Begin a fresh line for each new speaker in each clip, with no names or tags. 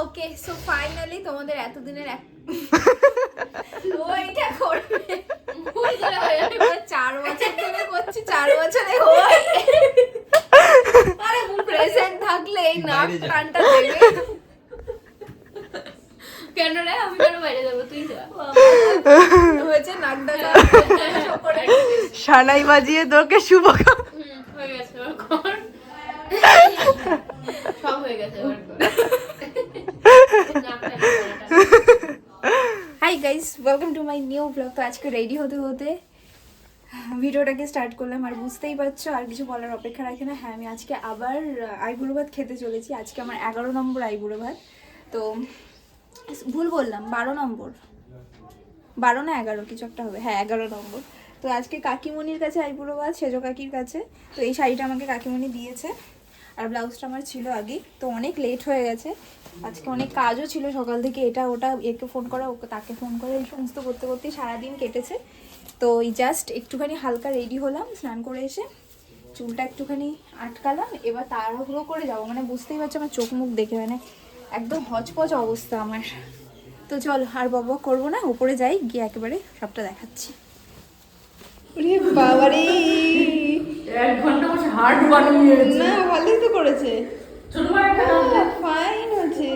Okay so finally তোমাদের এতদিনের এক ও এটা করবে। ভুল করে হয়ে চার বছর ধরে করছি চার বছরে হয়। আরে প্রেজেন্ট থাকলে এই নাক কানটা দেবে।
কেন রে? আমি কেন বাইরে যাব? তুই যা।
হয়েছে নাকটা করে
সানাই বাজিয়ে তোকে শুভ
হয়ে গেছে সব হয়ে গেছে এবার কর নাকটা একটু গলাটা।
Hi guys welcome to my new blog তো আজকে রেডি হতে হতে ভিডিওটাকে স্টার্ট করলাম। আর বুঝতেই পারছ, আর কিছু বলার অপেক্ষা রাখে না। হ্যাঁ আমি আজকে আবার আইবুড়ো ভাত খেতে চলেছি। আজকে আমার এগারো নম্বর আইবুড়ো ভাত। তো ভুল বললাম, বারো নম্বর। বারো না এগারো, কিছু একটা হবে। হ্যাঁ এগারো নম্বর। তো আজকে কাকিমণির কাছে আইবুড়ো ভাত, সেজো কাকির কাছে। তো এই শাড়িটা আমাকে কাকিমণি দিয়েছে। আর ব্লাউজটা আমার ছিল আগেই তো অনেক লেট হয়ে গেছে। আজকে অনেক কাজও ছিল সকাল থেকে, এটা ওটা একে ফোন করা, ওকে তাকে ফোন করা, এই সমস্ত করতে করতেই সারাদিন কেটেছে। তো এই জাস্ট একটুখানি হালকা রেডি হলাম, স্নান করে এসে চুলটা একটুখানি আটকালাম, এবার তাড়াহুড়ো করে যাব। মানে বুঝতেই পারছ, আমার চোখ মুখ দেখে মানে একদম হচপচ অবস্থা আমার। তো চল, আর বাবা করব না, উপরে যাই, গিয়ে একেবারে সবটা দেখাচ্ছি। বাবারে!
এক ঘণ্টা বসে হার্ট বানিয়ে
না ভালোই তো করেছে। ফাইন হয়েছে।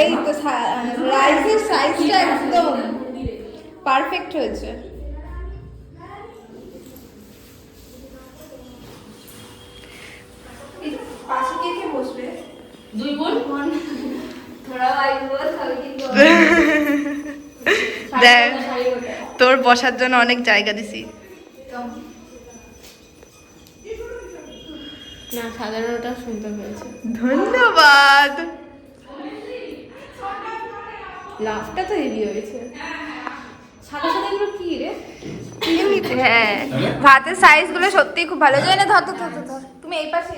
এই তো রাইসের সাইজটা একদম পারফেক্ট হয়েছে।
দুই বোন।
দেখ তোর বসার জন্য অনেক জায়গা দিছি।
না সাধারণটা শুনতে পেয়েছে
ধন্যবাদ।
লাভটা তো হেভি হয়েছে। সাদা সাদা এগুলো কি রে?
হ্যাঁ ভাতের সাইজগুলো সত্যি খুব ভালো। যায় না ধর ধর ধর, ধর ধর। তুমি এই পাশে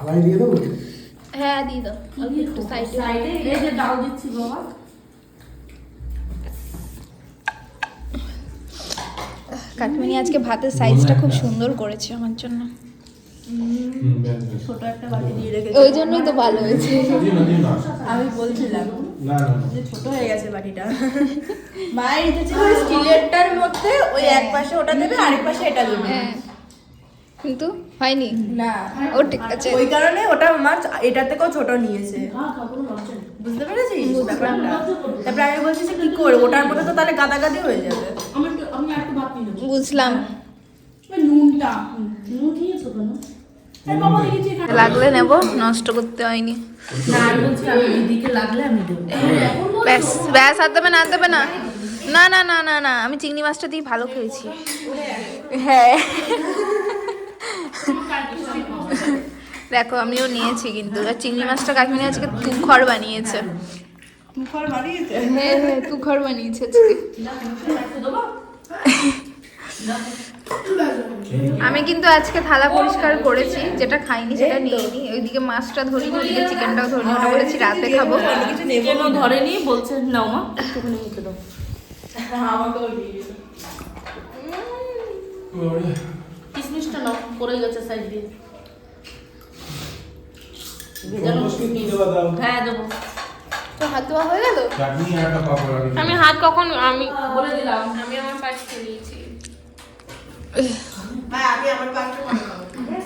আলাই দিয়ে দেবো?
হ্যাঁ দিয়ে দাও। একটু সাইডে আজকে ভাতের সাইজটা খুব সুন্দর করেছে আমার জন্য।
ছোট একটা বাটি দিয়ে
ওই জন্যই তো ভালো হয়েছে।
আমি বলছিলাম।
না না
ছোট হয়ে গেছে বাটিটা মায়ের ইচ্ছে ছিল স্টিলেরটার মধ্যে ওই এক পাশে ওটা দেবে আরেক পাশে এটা দেবে।
হ্যাঁ। কিন্তু হয়নি?
না।
ও ঠিক আছে।
ওই কারণে ওটা মা এটা থেকেও ছোট নিয়েছে। বুঝতে পেরেছিস ব্যাপারটা? তারপরে আমি বলছি যে কি করে ওটার মধ্যে তো তাহলে গাদাগাদি হয়ে যাবে।
বুঝলাম।
নুনটা।
লাগলে নেব, নষ্ট করতে হয়নি। ব্যাস ব্যাস, আর দেবে না দেবে না। না না না না না, আমি চিংড়ি মাছটা দিয়ে ভালো খেয়েছি। হ্যাঁ। দেখো, আমিও নিয়েছি কিন্তু। আর চিংড়ি মাছটা কাকিমানি আজকে তুখর বানিয়েছে
মুখর বানিয়েছে।
হ্যাঁ হ্যাঁ তুখর বানিয়েছে আজকে। আমি কিন্তু আজকে থালা পরিষ্কার করেছি যেটা খাইনি সেটা নিয়ে নি। ওইদিকে মাছটা ধরি ওইদিকে চিকেনটাও ধরিনি ওটা বলেছি রাতে খাব।
কিছু নেব না। ধরেনি বলছে নাও মা। একটুখানি মুখে দাও। দিল কিসমিসটা নাও পড়ে গেছে সাইড দিয়ে। হ্যাঁ দেবো।
তো হাত ধোয়া হয়ে গেল?
আমি হাত কখন আমি
বলে দিলাম।
আমি আমার পাশ নিয়েছি।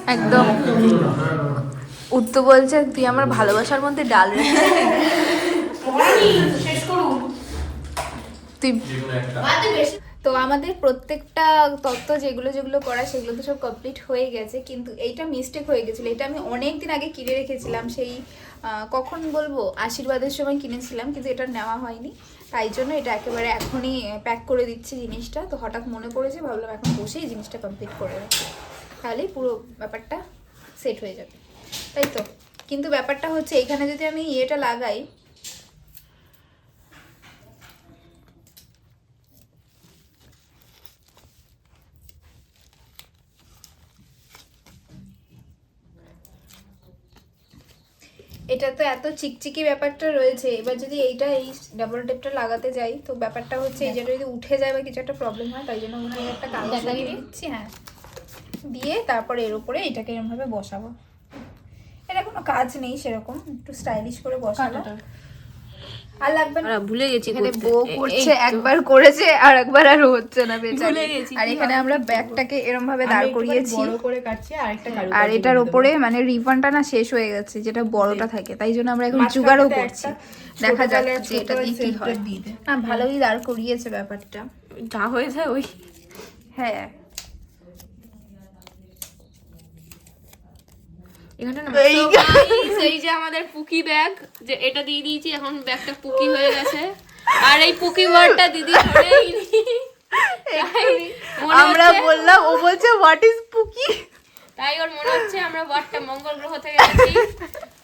একদম।
উত্তু
উত্তর বলছে তুই আমার ভালোবাসার মধ্যে ডাল তুই তো আমাদের প্রত্যেকটা তত্ত্ব যেগুলো যেগুলো করা, সেগুলো তো সব কমপ্লিট হয়ে গেছে। কিন্তু এইটা মিস্টেক হয়ে গেছিল। এটা আমি অনেক দিন আগে কিনে রেখেছিলাম। সেই কখন বলব? আশীর্বাদের সময় কিনেছিলাম, কিন্তু এটা নেওয়া হয়নি। তাই জন্য এটা একেবারে এখনই প্যাক করে দিচ্ছি জিনিসটা। তো হঠাৎ মনে পড়েছে, ভাবলাম এখন বসেই জিনিসটা কমপ্লিট করে রাখি। তাহলেই পুরো ব্যাপারটা সেট হয়ে যাবে। তাই তো? কিন্তু ব্যাপারটা হচ্ছে, এখানে যদি আমি ইয়েটা লাগাই এটা তো এত চিকচিকি ব্যাপারটা রয়েছে। এবার যদি এইটা এই ডাবল টেপটা লাগাতে যাই তো ব্যাপারটা হচ্ছে এই যেটা যদি উঠে যায় বা কিছু একটা প্রবলেম হয় তাই জন্য মনে হয় একটা কাজ লাগিয়ে দিচ্ছি হ্যাঁ। দিয়ে তারপরে এর উপরে এটাকে এরকমভাবে বসাবো। এটা কোনো কাজ নেই সেরকম একটু স্টাইলিশ করে বসাবো। আর লাগবে না।
ভুলে গেছি
এখানে বউ করছে একবার করেছে আর একবার আর হচ্ছে না বেচারি। আর এখানে আমরা ব্যাগটাকে এরকম ভাবে দাঁড় করিয়েছি।
আর
এটার ওপরে মানে রিবনটা না শেষ হয়ে গেছে যেটা বড়টা থাকে। তাই জন্য আমরা এখন জোগাড়ও করছি। দেখা যাক যে এটা দিয়ে কি হয়। না ভালোই দাঁড় করিয়েছে ব্যাপারটা।
যা হয়ে যায় ওই।
হ্যাঁ
এখানে না So guys, এই যে আমাদের পুকি ব্যাগ যে এটা দিয়ে দিয়েছি এখন ব্যাগটা পুকি হয়ে গেছে। আর এই পুকি ওয়ার্ডটা দিদি।
আমরা বললাম ও বলছে হোয়াট ইজ পুকি?
তাই ওর মনে হচ্ছে আমরা ওয়ার্ডটা মঙ্গল গ্রহ থেকে গেছি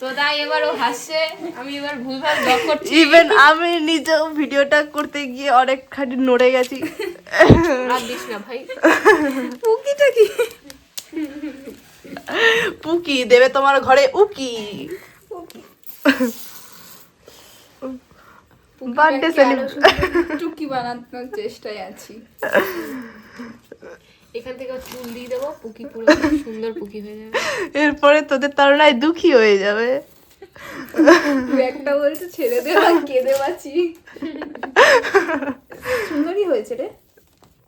তো তাই এবার ও হাসছে। আমি এবার ভুলভাল দক করছি।
ইভেন আমি নিজেও ভিডিওটা করতে গিয়ে অনেকখানি নড়ে গেছি।
রাত দিস না ভাই।
পুকিটা কি?
পুকি দেবে তোমার ঘরে উকি। বার্থডে
টুকি বানানোর চেষ্টায় আছি।
এখান থেকে চুল দিয়ে দেবো পুকি পুরো সুন্দর পুকি হয়ে যাবে।
এরপরে তোদের তারনায় দুঃখী হয়ে যাবে।
ব্যাগটা বলছে ছেড়ে দেওয়া কেঁদে বাঁচি সুন্দরই হয়েছে রে।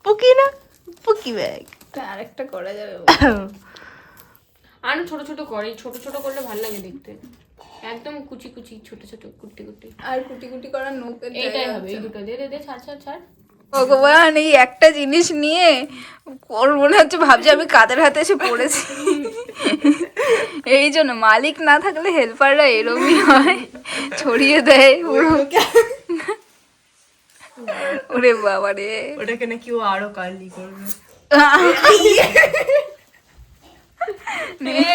পুকি না পুকি ব্যাগ
আরেকটা করা যাবে
আর ছোট ছোট করে এই ছোট ছোট করলে ভালো লাগে দেখতে। একদম কুচি কুচি ছোট ছোট কুটি কুটি
আর কুটি কুটি করার নৌকার
এইটাই হবে এই দুটো। দে দে দে ছাড় ছাড় ছাড়।
ভগবান এই একটা জিনিস নিয়ে ওর মনে হচ্ছে ভাবছে আমি কাদের হাতে এসে পড়েছি। এই জন্য মালিক না থাকলে হেল্পাররা এরমই হয়। ছড়িয়ে দেয় ওরে বাবা রে
ওটাকে নাকি ও আরও কার্লি করবে।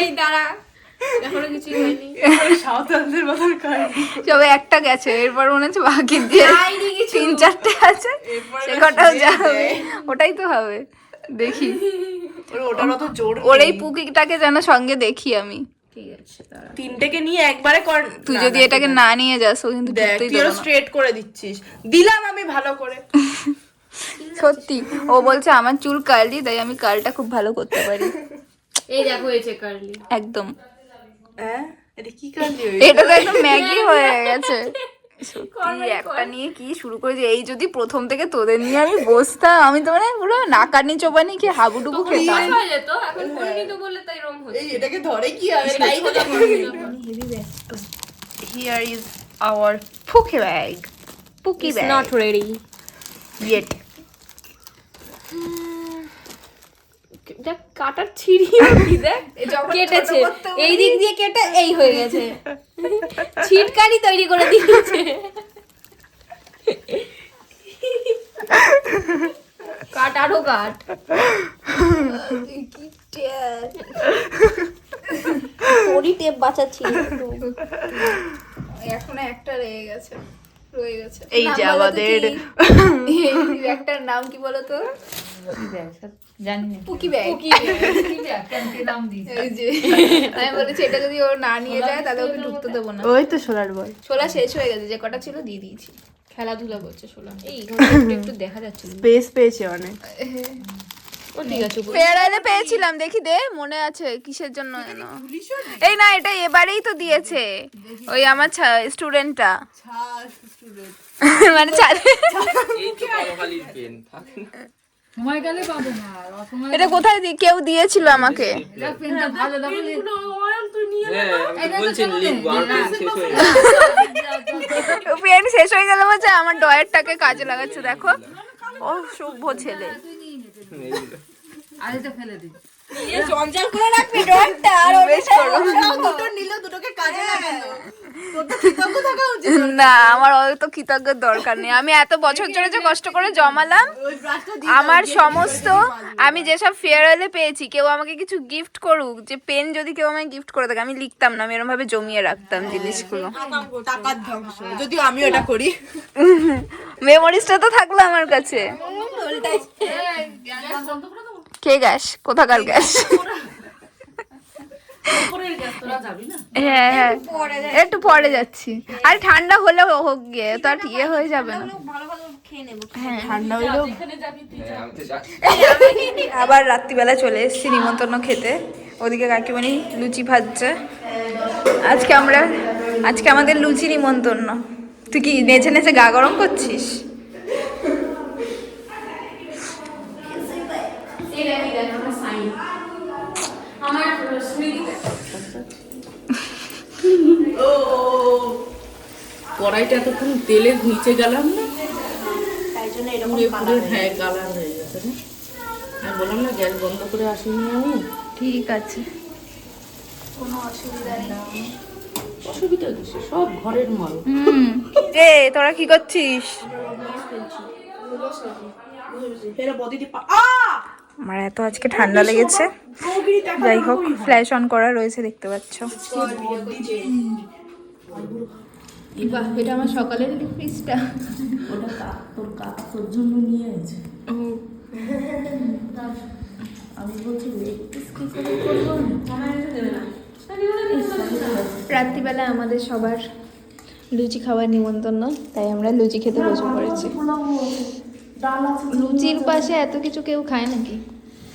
এই দাঁড়া।
একটা গেছে এরপর মনে হচ্ছে বাকি দিয়ে তিন চারটে আছে সে কটাও যাবে। ওটাই তো হবে দেখি।
ওর
এই পুকিটাকে যেন সঙ্গে দেখি আমি।
ঠিক আছে
তিনটেকে নিয়ে একবারে কর
তুই যদি এটাকে না নিয়ে যাস ও কিন্তু
স্ট্রেট করে দিচ্ছিস। দিলাম আমি ভালো করে।
সত্যি ও বলছে আমার চুল কার্লি তাই আমি কার্লটা খুব ভালো করতে পারি।
এই দেখো হয়েছে কার্লি
একদম।
হ্যাঁ? এটা কি কার্লি
এটা তো একদম ম্যাগি হয়ে গেছে। সত্যি একটা নিয়ে কি শুরু করেছে? এই যদি প্রথম থেকে তোদের নিয়ে আমি বসতাম আমি তো মানে পুরো নাকানি চোপানি কি হাবুডুবু খেতাম।
হয়ে যেত এখন করিনি তো বললে তাই রং হচ্ছে।
এই এটাকে ধরে কি হবে? Here is our pookie bag pookie bag
not ready
yet
দেখ কাটার ছিঁড়ি কি দেখ কেটেছে। এই দিক দিয়ে কেটে এই হয়ে গেছে। ছিটকারি তৈরি করে দিয়েছে। কাট আরও কাট। ওরই টেপ বাঁচাচ্ছি।
এখনও একটা রয়ে গেছে রয়ে গেছে।
এই যে আমাদের
একটার নাম কি বলো তো পুকি ব্যাগ এই যে আমি বলেছি এটা যদি ও না নিয়ে যায় তাহলে ওকে ঢুকতে দেবো না।
ওই তো সোলার বল।
ছোলা শেষ হয়ে গেছে যে কটা ছিল দিয়ে দিয়েছি।
খেলাধুলা করছে শোনা এই একটু একটু দেখা যাচ্ছে।
স্পেস পেয়েছে অনেক।
পেয়েছিলাম দেখি দে মনে আছে কিসের জন্য যেন। এই না এটা এবারেই তো দিয়েছে। ওই আমার স্টুডেন্টটা মানে ছা- এটা কোথায় দি কেউ দিয়েছিল আমাকে?
বলছেন পেন শেষ হয়ে
গেল বলছে আমার ডয়ারটাকে কাজে লাগাচ্ছে দেখো। ও শুভ ছেলে।
জঞ্জাল করে রাখবি ডয়ারটা আর দুটো নিল দুটোকে কাজে লাগালো। তোর তো কৃতজ্ঞ থাকা উচিত
না আমার অত কৃতজ্ঞের দরকার নেই। আমি এত বছর ধরে যে কষ্ট করে জমালাম আমার সমস্ত আমি যেসব ফেয়ারওয়েলে পেয়েছি কেউ আমাকে কিছু গিফট করুক যে পেন যদি কেউ আমাকে গিফট করে থাকে আমি লিখতাম না আমি এরকম ভাবে জমিয়ে রাখতাম জিনিসগুলো।
যদি আমি ওটা করি।
মেমোরিজটা তো থাকল আমার কাছে। কে গ্যাস? কোথাকার গ্যাস? হ্যাঁ হ্যাঁ। একটু পরে যাচ্ছি। আর ঠান্ডা হলে হোক গিয়ে তো আর ইয়ে হয়ে যাবে না।
ঠান্ডা হইলেও
হ্যাঁ, যাচ্ছি।
আবার রাত্রিবেলা চলে এসেছি নিমন্ত্রণ খেতে। ওদিকে কাকিমণি লুচি ভাজছে। আজকে আমরা আজকে আমাদের লুচি নিমন্ত্রণ। তুই কি নেচে নেচে গা গরম করছিস?
কড়াইটা এতক্ষণ তেলে নিচে গেলাম না? পুড়ে পুড়ে হ্যাঁ কালার হয়ে গেছে আমি বললাম না গ্যাস বন্ধ করে আসিনি আমি।
ঠিক আছে।
কোনো অসুবিধা কিছু সব ঘরের মাল।
হুম। এ তোরা কি করছিস?
পা আ
আমার এত আজকে ঠান্ডা লেগেছে। যাই হোক ফ্ল্যাশ অন করা রয়েছে দেখতে পাচ্ছ। বাহ এটা আমার সকালের ফ্রিজটা
ওটা তোর কাকা তোর জন্য নিয়ে আছে আমি বলছি লেগ পিস কি করে করব?
রাত্রিবেলা আমাদের সবার লুচি খাওয়ার নিমন্ত্রণ তাই আমরা লুচি খেতে বসে পড়েছি।
ডাল আছে
লুচির পাশে এত কিছু কেউ খায় নাকি?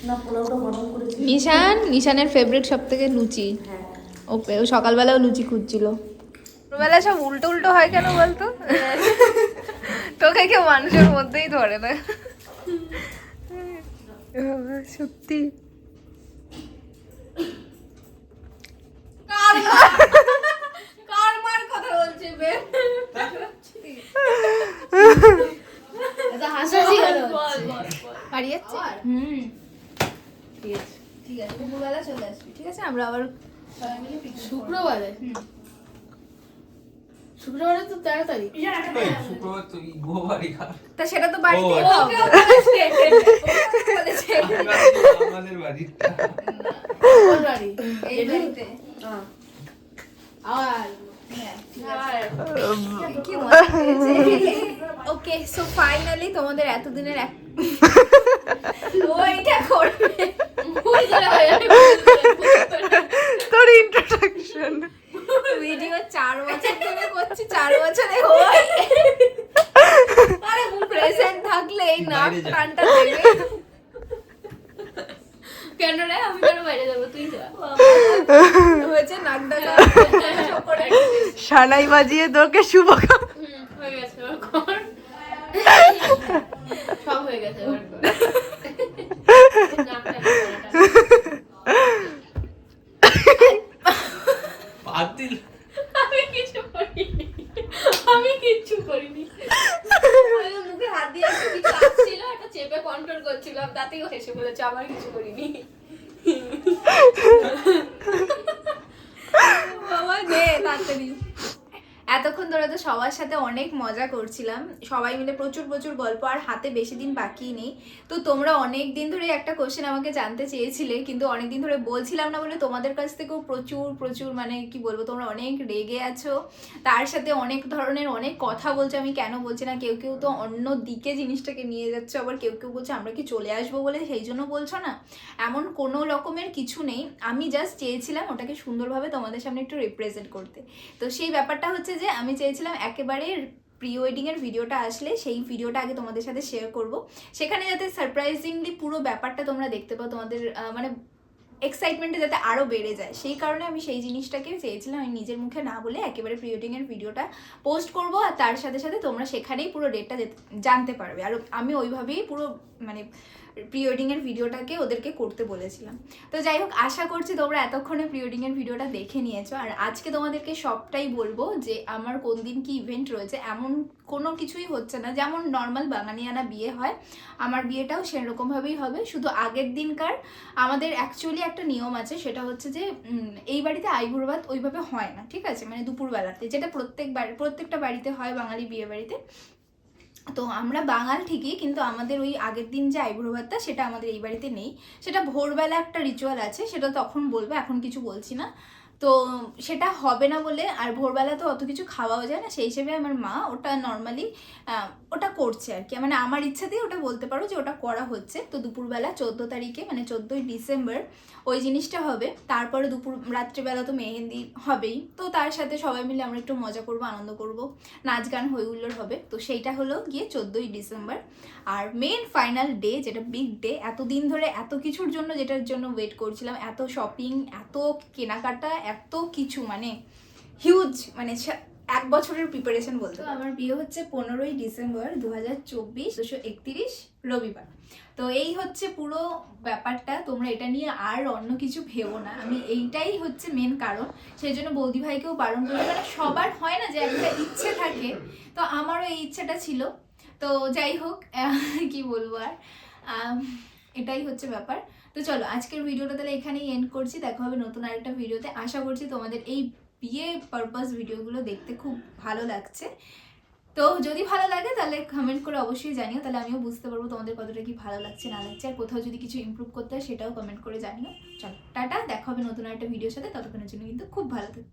না পোলাওটা গরম করেছি।
নিশান? নিশানের ফেভারিট সব থেকে লুচি ও পে- ও সকালবেলাও লুচি খুঁজছিল। ছোটবেলা সব উল্টো উল্টো হয় কেন বলতো? তোকে কেউ মানুষের মধ্যেই ধরে না। সত্যি।
কথা বলছে বে?
হাসাহাসি
বল বল বল
বাড়ি যাচ্ছে? হুম। ঠিক আছে। ঠিক আছে দুপুরবেলা চলে আসবি ঠিক আছে? আমরা আবার সবাই মিলে picnic করব।
শুক্রবারে? শুক্রবারে তো তেরো তারিখ।
শুক্রবার তুই গোবারই
তা সেটা তো বাড়িতে।
আমাদের
বাড়ি।
এই বাড়িতে।
আর
ওকে সো ফাইনালি তোমাদের এতদিনের এক এটা করবে
ভুল করে হয় আমি
তোর ইন্ট্রোডাকশন ভিডিও চার বছর ধরে করছি চার বছরে হয় আরে প্রেজেন্ট থাকলে এই নাক
বাইরে যা।
কানটা দেবে
কেন রে আমি কেন বাইরে যাব তুই যা
হয়েছে নাক ডাকা
সানাই বাজিয়ে তোকে শুভ
হয়ে হয়ে আমি কিছু করিনি। আমি কিচ্ছু করিনি। মুখে হাত দিয়ে কিছু আসছিল একটা চেপে কন্ট্রোল করছিলাম তাতেও হেসে বলেছে আমার কিছু করিনি
বাবা নে তাড়াতাড়ি এতক্ষণ ধরে তো সবার সাথে অনেক মজা করছিলাম। সবাই মিলে প্রচুর প্রচুর গল্প আর হাতে বেশি দিন বাকি নেই। তো তোমরা অনেক দিন ধরে একটা কোশ্চেন আমাকে জানতে চেয়েছিলে, কিন্তু অনেক দিন ধরে বলছিলাম না বলে তোমাদের কাছ থেকেও প্রচুর প্রচুর মানে কি বলব, তোমরা অনেক রেগে আছো। তার সাথে অনেক ধরনের অনেক কথা বলছো, আমি কেন বলছি না? কেউ কেউ তো অন্য দিকে জিনিসটাকে নিয়ে যাচ্ছে, আবার কেউ কেউ বলছে আমরা কি চলে আসব বলে সেই জন্য বলছো না? এমন কোনো রকমের কিছু নেই। আমি জাস্ট চেয়েছিলাম ওটাকে সুন্দরভাবে তোমাদের সামনে একটু রিপ্রেজেন্ট করতে। তো সেই ব্যাপারটা হচ্ছে যে, আমি চেয়েছিলাম একেবারে প্রি ওয়েডিংয়ের ভিডিওটা আসলে সেই ভিডিওটা আগে তোমাদের সাথে শেয়ার করব। সেখানে যাতে সারপ্রাইজিংলি পুরো ব্যাপারটা তোমরা দেখতে পাও, তোমাদের মানে এক্সাইটমেন্টে যাতে আরও বেড়ে যায়। সেই কারণে আমি সেই জিনিসটাকে চেয়েছিলাম আমি নিজের মুখে না বলে একেবারে প্রি ওয়েডিংয়ের ভিডিওটা পোস্ট করব আর তার সাথে সাথে তোমরা সেখানেই পুরো ডেটটা জানতে পারবে। আর আমি ওইভাবেই পুরো মানে প্রি ওয়েডিংয়ের ভিডিওটাকে ওদেরকে করতে বলেছিলাম। তো যাই হোক, আশা করছি তোমরা এতক্ষণে প্রি ওয়েডিংয়ের ভিডিওটা দেখে নিয়েছো। আর আজকে তোমাদেরকে সবটাই বলব যে, আমার কোন দিন কি ইভেন্ট রয়েছে, এমন কোনো কিছুই হচ্ছে না। যেমন নর্মাল বাঙালিয়ানা বিয়ে হয়, আমার বিয়েটাও সেরকমভাবেই হবে। শুধু আগের দিনকার আমাদের অ্যাকচুয়ালি একটা নিয়ম আছে, সেটা হচ্ছে যে এই বাড়িতে আইবুড়ো ওইভাবে হয় না, ঠিক আছে? মানে দুপুরবেলাতে, যেটা প্রত্যেক বাড়ি, প্রত্যেকটা বাড়িতে হয় বাঙালি বিয়ে বাড়িতে। তো আমরা বাঙাল ঠিকই, কিন্তু আমাদের ওই আগের দিন যে আইবুড়ো ভাতটা, সেটা আমাদের এই বাড়িতে নেই। সেটা ভোরবেলা একটা রিচুয়াল আছে, সেটা তখন বলব, এখন কিছু বলছি না। তো সেটা হবে না বলে আর ভোরবেলা তো অত কিছু খাওয়াও যায় না, সেই হিসেবে আমার মা ওটা নর্মালি ওটা করছে আর কি। মানে আমার ইচ্ছাতেই ওটা বলতে পারো যে ওটা করা হচ্ছে। তো দুপুরবেলা চোদ্দ তারিখে মানে চোদ্দোই ডিসেম্বর ওই জিনিসটা হবে। তারপরে দুপুর, রাত্রিবেলা তো মেহেন্দি হবেই। তো তার সাথে সবাই মিলে আমরা একটু মজা করব, আনন্দ করব। নাচ গান হই হুল্লোড় হবে। তো সেইটা হলো গিয়ে চোদ্দোই ডিসেম্বর। আর মেন ফাইনাল ডে যেটা বিগ ডে এতদিন ধরে এত কিছুর জন্য যেটার জন্য ওয়েট করছিলাম, এত শপিং এত কেনাকাটা এত কিছু মানে হিউজ মানে এক বছরের প্রিপারেশন বলতে আমার বিয়ে হচ্ছে পনেরোই ডিসেম্বর দু হাজার চব্বিশ দুশো একত্রিশ রবিবার। তো এই হচ্ছে পুরো ব্যাপারটা তোমরা এটা নিয়ে আর অন্য কিছু ভেবো না। আমি এইটাই হচ্ছে মেন কারণ। সেই জন্য বৌদি ভাইকেও বারণ করি মানে সবার হয় না যে একটা ইচ্ছে থাকে তো আমারও এই ইচ্ছেটা ছিল। তো যাই হোক কি বলব আর? এটাই হচ্ছে ব্যাপার। তো চলো, আজকের ভিডিওটা তাহলে এখানেই এন্ড করছি। দেখা হবে নতুন আরেকটা ভিডিওতে। আশা করছি তোমাদের এই বিয়ে পারপাস ভিডিওগুলো দেখতে খুব ভালো লাগছে। তো যদি ভালো লাগে তাহলে কমেন্ট করে অবশ্যই জানিও। তাহলে আমিও বুঝতে পারব তোমাদের কতটা কি ভালো লাগছে, না লাগছে। আর কোথাও যদি কিছু ইমপ্রুভ করতে হয় সেটাও কমেন্ট করে জানিও। চলো, টাটা। দেখা হবে নতুন একটা ভিডিওর সাথে। ততক্ষণের জন্য কিন্তু খুব ভালো থাকবে